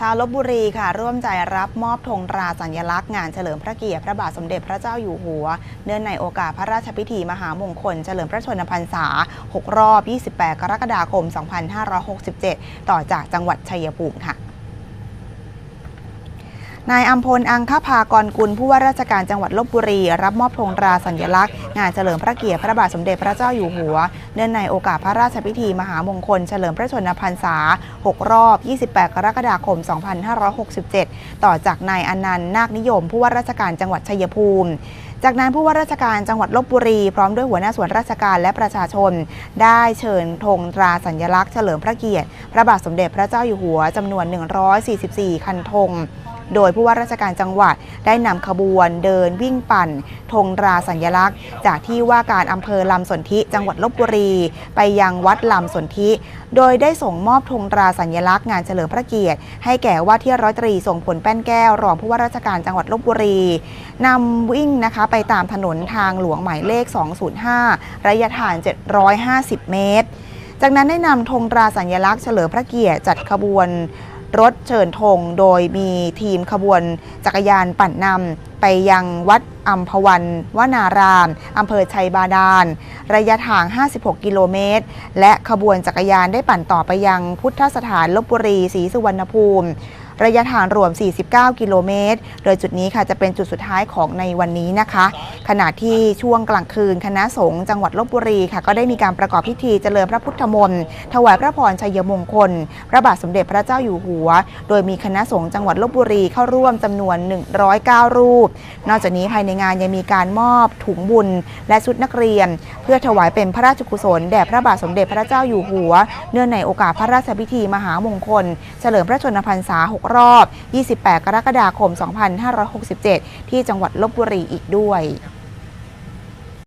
ชาวลบบุรีค่ะ ร่วมใจรับมอบธงราสัญลักษณ์งานเฉลิมพระเกียรติพระบาทสมเด็จพระเจ้าอยู่หัว เนื่องในโอกาสพระราชพิธีมหามงคล เฉลิมพระชนมพรรษา 6 รอบ 28 กรกฎาคม 2567 ต่อจากจังหวัดชัยภูมิค่ะ นายอัมพล อังคภากรกุล ผู้ว่าราชการจังหวัดลบบุรี รับมอบธงราสัญลักษณ์ งานเฉลิมพระเกียรติพระบาทสมเด็จพระเจ้าอยู่หัว เนื่องในโอกาสพระราชพิธีมหามงคล เฉลิมพระชนมพรรษา 6 รอบ 28 กรกฎาคม 2567 ต่อจากนายอนันต์นาคนิยม ผู้ว่าราชการจังหวัดชัยภูมิจากนั้นผู้ว่าราชการจังหวัดลบบุรี พร้อมด้วยหัวหน้าส่วนราชการและประชาชน ได้เชิญธงตราสัญลักษณ์เฉลิมพระเกียรติ พระบาทสมเด็จพระเจ้าอยู่หัวจำนวน 144 คันธง โดยผู้ว่าราชการจังหวัดได้นำขบวนเดินวิ่งปั่นธงราสัญลักษณ์ จากที่ว่าการอำเภอลำสนธิจังหวัดลบบุรี ไปยังวัดลำสนธิโดยได้ส่งมอบธงราสัญลักษณ์งานเฉลิมพระเกียรติ ให้แก่ว่าที่ร้อยตรีส่งผลแป้นแก้วรองผู้ว่าราชการจังหวัดลบบุรีนำวิ่งนะคะไปตามถนนทางหลวงหมายเลข 205 ระยะทาง 750 เมตรจากนั้นได้นำธงราสัญลักษณ์เฉลิมพระเกียรติจัดขบวน รถเชิญธงโดยมีทีมขบวนจักรยานปั่นนำไปยังวัดอัมพวันวนารามอำเภอชัยบาดาล ระยะทาง 56 กิโลเมตร และขบวนจักรยานได้ปั่นต่อไปยังพุทธสถานลบบุรีศรีสุวรรณภูมิ ระยะทางรวม 49 กิโลเมตร โดยจุดนี้ค่ะจะเป็นจุดสุดท้ายของในวันนี้นะคะ ขณะที่ช่วงกลางคืนคณะสงฆ์จังหวัดลบบุรีค่ะก็ได้มีการประกอบพิธีเจริญพระพุทธมนต์ถวายพระพรชัยมงคล พระบาทสมเด็จพระเจ้าอยู่หัว โดยมีคณะสงฆ์จังหวัดลบบุรีเข้าร่วมจำนวน 109 รูป นอกจากนี้ภายในงานยังมีการมอบถุงบุญ และชุดนักเรียน เพื่อถวายเป็นพระราชกุศลแด่พระบาทสมเด็จพระเจ้าอยู่หัว เนื่องในโอกาสพระราชพิธีมหามงคล เฉลิมพระชนมพรรษา6รอบ 28 กรกฎาคม 2567 ที่จังหวัดลบบุรีอีกด้วย